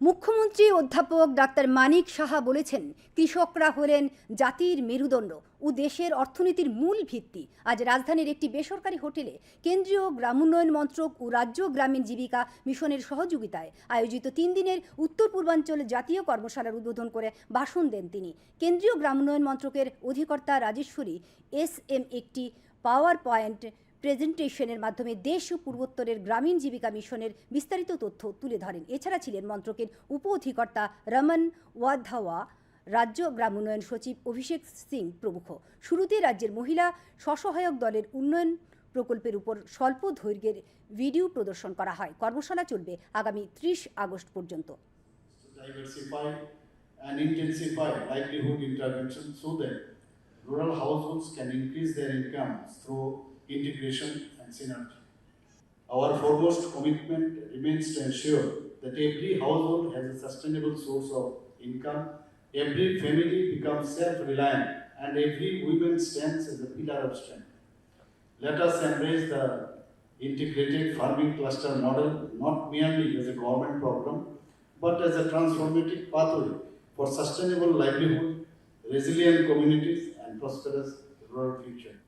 মুখ্যমন্ত্রী অধ্যাপক ডাক্তার মানিক সাহা বলেছেন, কৃষকরা হলেন জাতির মেরুদণ্ড ও দেশের অর্থনীতির মূল ভিত্তি। আজ রাজধানীর একটি বেসরকারি হোটেলে কেন্দ্রীয় গ্রামোন্নয়ন মন্ত্রক ও রাজ্য গ্রামীণ জীবিকা মিশনের সহযোগিতায় আয়োজিত তিন দিনের উত্তর পূর্বাঞ্চল জাতীয় কর্মশালার উদ্বোধন করে ভাষণ দেন তিনি। কেন্দ্রীয় গ্রামোন্নয়ন মন্ত্রকের অধিকর্তা রাজেশ্বরী, এস এম একটি পাওয়ার পয়েন্ট প্রেজেন্টেশনের মাধ্যমে দেশ ও পূর্বোত্তরের গ্রামীণ জীবিকা মিশনের বিস্তারিত তথ্য তুলে ধরেন। এছাড়া ছিলেন মন্ত্রকের উপ অধিকর্তা রমন ওয়াধাওয়া, রাজ্য গ্রামোন্নয়ন সচিব অভিষেক সিং প্রমুখ। শুরুতে রাজ্যের মহিলা স্বসহায়ক দলের উন্নয়ন প্রকল্পের উপর স্বল্প দৈর্ঘ্যের ভিডিও প্রদর্শন করা হয়। কর্মশালা চলবে আগামী ত্রিশ আগস্ট পর্যন্ত। And intensify livelihood intervention so that rural households can increase their income through integration and synergy. Our foremost commitment remains to ensure that every household has a sustainable source of income, every family becomes self-reliant, and every woman stands as a pillar of strength. Let us embrace the integrated farming cluster model not merely as a government program, but as a transformative pathway for sustainable livelihood, resilient communities, and prosperous rural future.